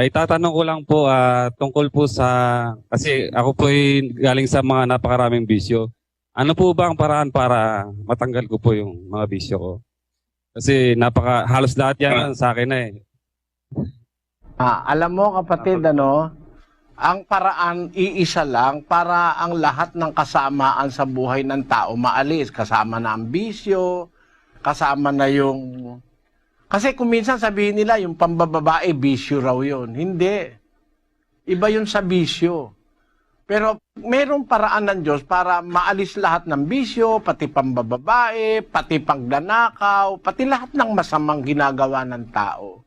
Ay tatanong ko lang po ah, tungkol po sa kasi ako po ay galing sa mga napakaraming bisyo. Ano po ba ang paraan para matanggal ko po yung mga bisyo ko? Kasi napaka halos lahat yan sa akin na eh. Ah, alam mo kapatid, ano, ang paraan iisa lang para ang lahat ng kasamaan sa buhay ng tao maalis. Kasama na ang bisyo, kasama na yung... Kasi kung minsan sabihin nila, yung pambababae, bisyo raw yun. Hindi. Iba yun sa bisyo. Pero merong paraan ng Diyos para maalis lahat ng bisyo, pati pambababae, pati pagdanakaw, pati lahat ng masamang ginagawa ng tao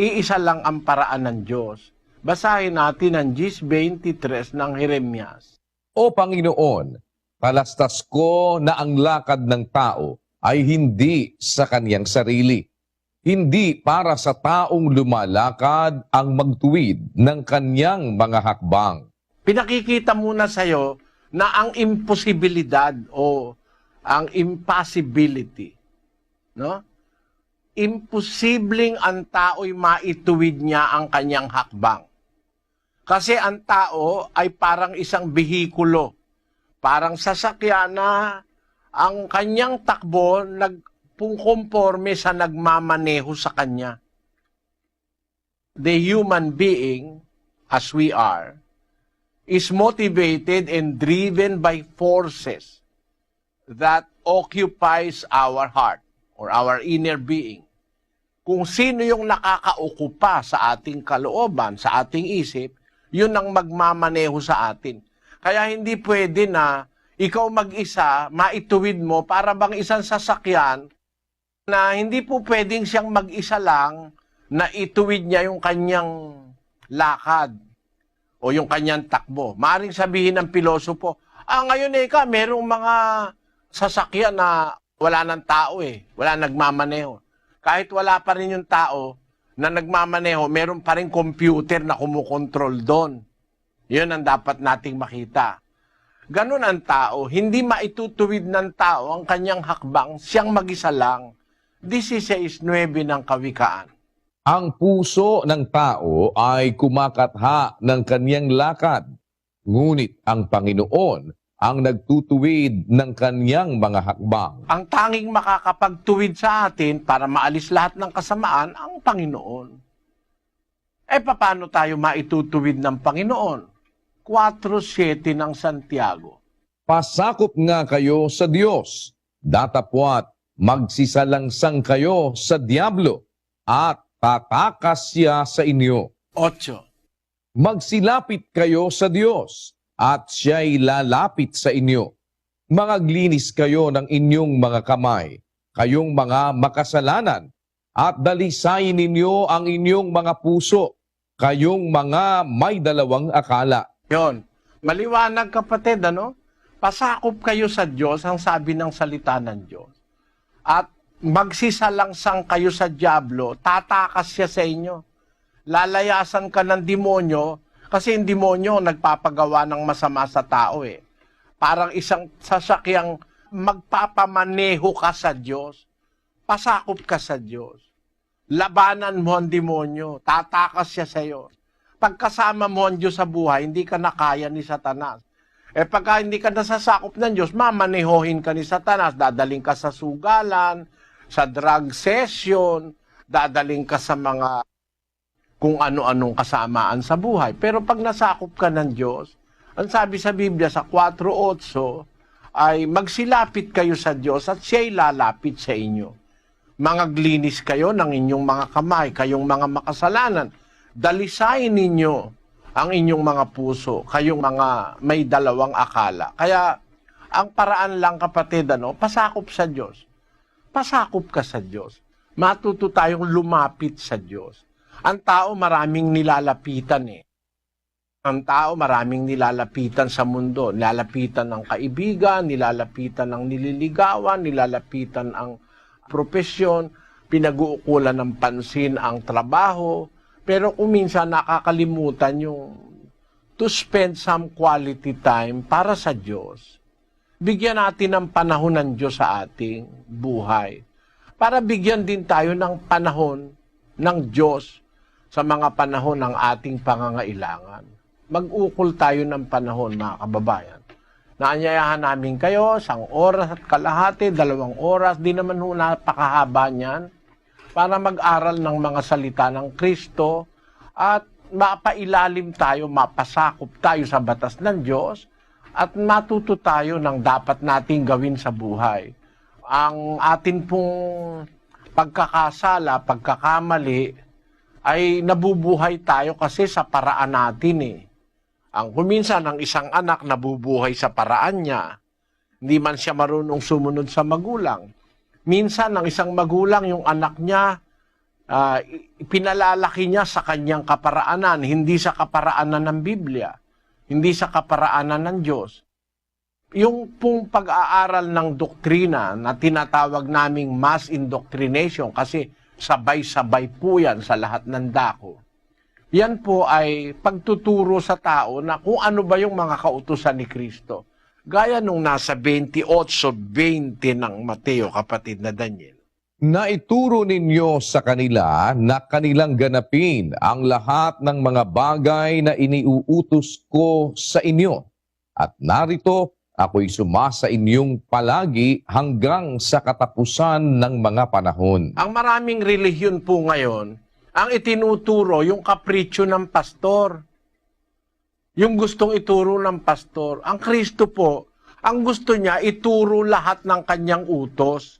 iisa lang ang paraan ng Diyos. Basahin natin ang 10.23 ng Jeremias. O Panginoon, palastas ko na ang lakad ng tao ay hindi sa kaniyang sarili. Hindi para sa taong lumalakad ang magtuwid ng kaniyang mga hakbang. Pinakikita muna sa'yo na ang imposibilidad o ang impossibility, no? Imposibleng ang tao'y maituwid niya ang kanyang hakbang. Kasi ang tao ay parang isang behikulo, parang sasakyan na ang kanyang takbo nagpungkonforme sa nagmamaneho sa kanya. The human being, as we are, is motivated and driven by forces that occupies our heart or our inner being. Kung sino yung nakakaukupa sa ating kalooban, sa ating isip, yun ang magmamaneho sa atin. Kaya hindi pwede na ikaw mag-isa, maituwid mo para bang isang sasakyan na hindi po pwedeng siyang mag-isa lang na ituwid niya yung kanyang lakad o yung kanyang takbo. Maaring sabihin ng pilosopo, ah ngayon eh ka, merong mga sasakyan na wala ng tao eh, wala nagmamaneho. Kahit wala pa rin yung tao na nagmamaneho, meron pa rin computer na kumukontrol doon. Yun ang dapat nating makita. Ganun ang tao, hindi maitutuwid ng tao ang kanyang hakbang, siyang mag-isa lang. 16.9 ng kawikaan. Ang puso ng tao ay kumakatha ng kaniyang lakad, ngunit ang Panginoon ang nagtutuwid ng kaniyang mga hakbang. Ang tanging makakapagtuwid sa atin para maalis lahat ng kasamaan, ang Panginoon. Eh, paano tayo maitutuwid ng Panginoon? 4.7 ng Santiago. Pasakop nga kayo sa Diyos, datapwat magsisalangsang kayo sa Diablo, at tatakas siya sa inyo. 8. Magsilapit kayo sa Diyos, at siya'y lalapit sa inyo. Mangaglinis kayo ng inyong mga kamay, kayong mga makasalanan, at dalisayin ninyo ang inyong mga puso, kayong mga may dalawang akala. Yon. Maliwanag kapatid, ano? Pasakop kayo sa Diyos, ang sabi ng salita ng Diyos. At magsisalangsang kayo sa Diablo, tatakas siya sa inyo. Lalayasan ka ng demonyo, kasi yung demonyo nagpapagawa ng masama sa tao eh. Parang isang sasakyang magpapamaneho ka sa Diyos. Pasakop ka sa Diyos. Labanan mo ang demonyo, tatakas siya sa iyo. Pagkasama mo ang Diyos sa buhay, hindi ka nakaya ni Satanas. Eh pagka hindi ka nasasakop ng Diyos, mamanehohin ka ni Satanas, dadaling ka sa sugalan, sa drug session, dadaling ka sa mga kung ano-anong kasamaan sa buhay. Pero pag nasakop ka ng Diyos, ang sabi sa Biblia sa 4.8 ay magsilapit kayo sa Diyos at siya'y lalapit sa inyo. Mangaglinis kayo ng inyong mga kamay, kayong mga makasalanan. Dalisayin ninyo ang inyong mga puso, kayong mga may dalawang akala. Kaya ang paraan lang kapatid, ano, pasakop sa Diyos. Pasakop ka sa Diyos. Matuto tayong lumapit sa Diyos. Ang tao maraming nilalapitan eh. Ang tao maraming nilalapitan sa mundo. Nilalapitan ng kaibigan, nilalapitan ng nililigawan, nilalapitan ang propesyon, pinag-uukulan ng pansin ang trabaho. Pero kung minsan nakakalimutan yung to spend some quality time para sa Diyos. Bigyan natin ng panahon ng Diyos sa ating buhay. Para bigyan din tayo ng panahon ng Diyos sa mga panahon ng ating pangangailangan. Mag-ukol tayo ng panahon, mga kababayan. Naanyayahan namin kayo, isang oras at kalahati, dalawang oras, di naman ho napakahaba niyan, para mag-aral ng mga salita ng Kristo at mapailalim tayo, mapasakop tayo sa batas ng Diyos at matuto tayo ng dapat nating gawin sa buhay. Ang atin pong pagkakasala, pagkakamali, ay nabubuhay tayo kasi sa paraan natin eh. Ang kuminsan ang isang anak nabubuhay sa paraan niya, hindi man siya marunong sumunod sa magulang. Minsan ang isang magulang, yung anak niya, ah, pinalalaki niya sa kanyang kaparaanan, hindi sa kaparaanan ng Biblia, hindi sa kaparaanan ng Diyos. Yung pong pag-aaral ng doktrina na tinatawag naming mass indoctrination kasi sabay-sabay po yan sa lahat ng dako. Yan po ay pagtuturo sa tao na kung ano ba yung mga kautusan ni Kristo. Gaya nung nasa 28-20 ng Mateo, kapatid na Daniel. Naituro ninyo sa kanila na kanilang ganapin ang lahat ng mga bagay na iniuutos ko sa inyo. At narito, ako'y sumasa inyong palagi hanggang sa katapusan ng mga panahon. Ang maraming relihiyon po ngayon, ang itinuturo yung kapritsyo ng pastor. Yung gustong ituro ng pastor. Ang Kristo po, ang gusto niya, ituro lahat ng kanyang utos.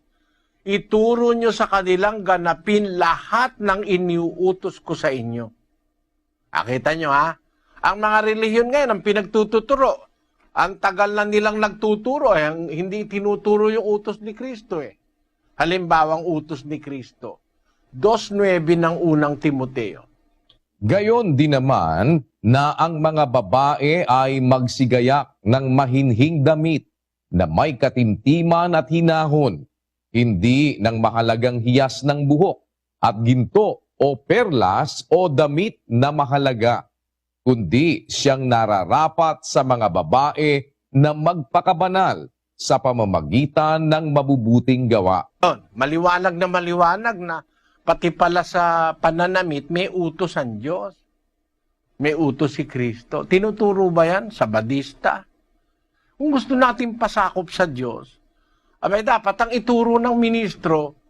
Ituro nyo sa kanilang ganapin lahat ng iniuutos ko sa inyo. Akita nyo ha? Ang mga relihiyon ngayon, ang pinagtututuro, ang tagal na nilang nagtuturo, eh, hindi tinuturo yung utos ni Kristo eh. Halimbawa, ang utos ni Kristo. 2.9 ng unang Timoteo. Gayon din naman na ang mga babae ay magsigayak ng mahinhing damit na may katimtiman at hinahon, hindi ng mahalagang hiyas ng buhok at ginto o perlas o damit na mahalaga, kundi siyang nararapat sa mga babae na magpakabanal sa pamamagitan ng mabubuting gawa. Maliwanag na maliwanag na pati pala sa pananamit may utos ang Diyos. May utos si Kristo. Tinuturo ba yan sa badista? Kung gusto natin pasakop sa Diyos, abay dapat ang ituro ng ministro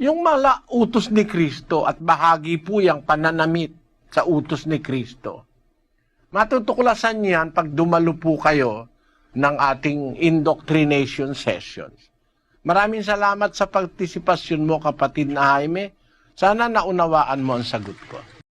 yung mala utos ni Kristo at bahagi po yung pananamit sa utos ni Kristo. Matutuklasan niyan pag dumalo po kayo ng ating indoctrination sessions. Maraming salamat sa partisipasyon mo, kapatid na Jaime. Sana naunawaan mo ang sagot ko.